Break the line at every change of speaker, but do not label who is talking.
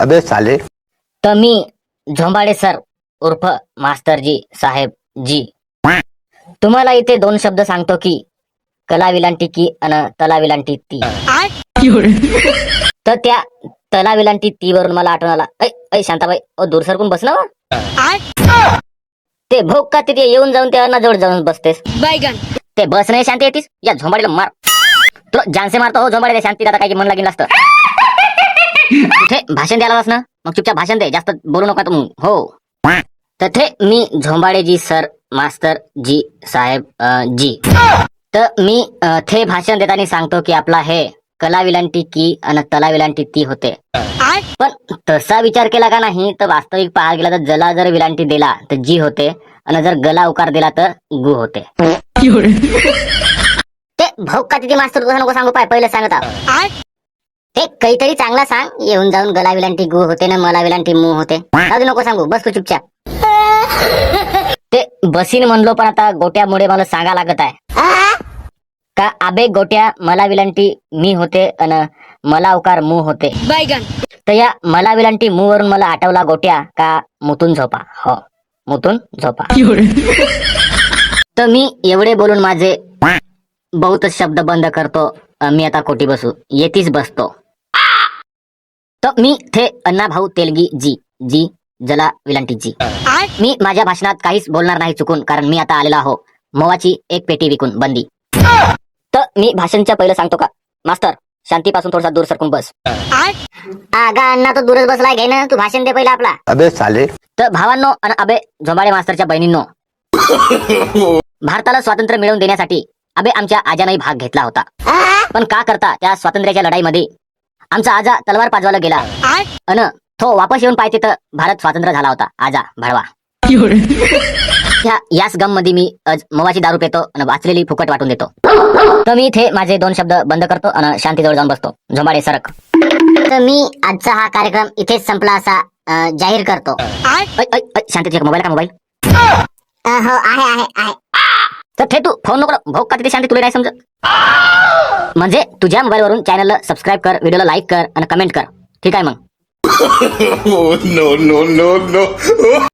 अबे साले।
तर मी झोंबाडे सर उर्फ मास्तरजी साहेब जी। तुम्हाला इथे दोन शब्द सांगतो की कला विलांटी की अन तला विलांटी ती। तर त्या तला विलांटी ती वरून मला आठवण आला. ऐ ऐ शांताबाई ओ दूर सरकून बस ना वा. ते भोग का तिथे येऊन जाऊन त्या जवळ जाऊन बसतेस? ते बस नाही शांती येतीस? या झोंबाडीला मार. तुला जानसे मारतो हो झोंबाडीला शांती आता काही म्हणला लागेल असतं. तिथे भाषण द्यायला ना? मग चुपचाप भाषण दे. जास्त बोलू नका तू. हो. तथे मी झोंबाडेजी सर मास्टर जी साहेब जी. तर मी थे भाषण देताना सांगतो की आपला हे कला विलांटी की आणि तला विलांटी ती होते. पण तसा विचार केला का नाही? तर वास्तविक पाहायला गेला तर जला जर विलांटी दिला तर जी होते. आणि जर गला उकार दिला तर गु होते. ते भाऊ का तिथे मास्तर? तुझा नको सांगू पाय. पहिले सांगत. ते काहीतरी चांगला सांग. येऊन जाऊन गला विलांटी गु होते ना मला विलांटी मू होते. अजून नको सांगू. बस तू चुपचाप. ते बसीन म्हणलो पण आता गोट्यामुळे मला सांगा लागत आहे. का आबे गोट्या मला विलांटी मी होते अन मला उकार मू होते. तर या मला विलांटी मू वरून मला आठवला गोट्या का मुतून झोपा. हो मुतून झोपा. तर मी एवढे बोलून माझे बहुतच शब्द बंद करतो. मी आता कोटी बसू. येतीच बसतो. तर मी थे अण्णा भाऊ तेलगी जी जी जला विलांटी जी. मी माझ्या भाषणात काहीच बोलणार नाही चुकून कारण मी आता आलेला हो मोवाची एक पेटी विकून बंदी. तर मी भाषणच्या पहिलं सांगतो का? मास्तर शांतीपासून थोडासा दूर सरकून बस. आगा अण्णा तो दूरच बसलाय घे ना. तू भाषण दे पहिला आपला.
अबे साले.
तर भावांनो आणि अबे झोंबाडे मास्तरच्या बहिणींनो. भारताला स्वातंत्र्य मिळवून देण्यासाठी अबे आमच्या आजानाही भाग घेतला होता. पण का करता त्या स्वातंत्र्याच्या लढाईमध्ये आमचा आजा तलवार पाजवायला गेला. अन तो वापस येऊन पाहिजे तर भारत स्वातंत्र्य झाला होता. आजा भडवा. ह्या याच गममध्ये मी आज मवाची दारू पितो आणि वाचलेली फुकट वाटून देतो. तर मी इथे माझे दोन शब्द बंद करतो आणि शांतीजवळ जाऊन बसतो. झोंबाडे सरक. तर मी आजचा हा कार्यक्रम इथेच संपला असा जाहीर करतो. शांती मोबाईल का मोबाईल? हो आहे आहे आहे. तर ते तू फोन नको भाऊ का तिथे शांती तुला नाही समजत? म्हणजे तुझ्या मोबाईल वरून चॅनलला सबस्क्राईब कर व्हिडिओला लाईक कर आणि कमेंट कर. ठीक आहे मग.
No no no no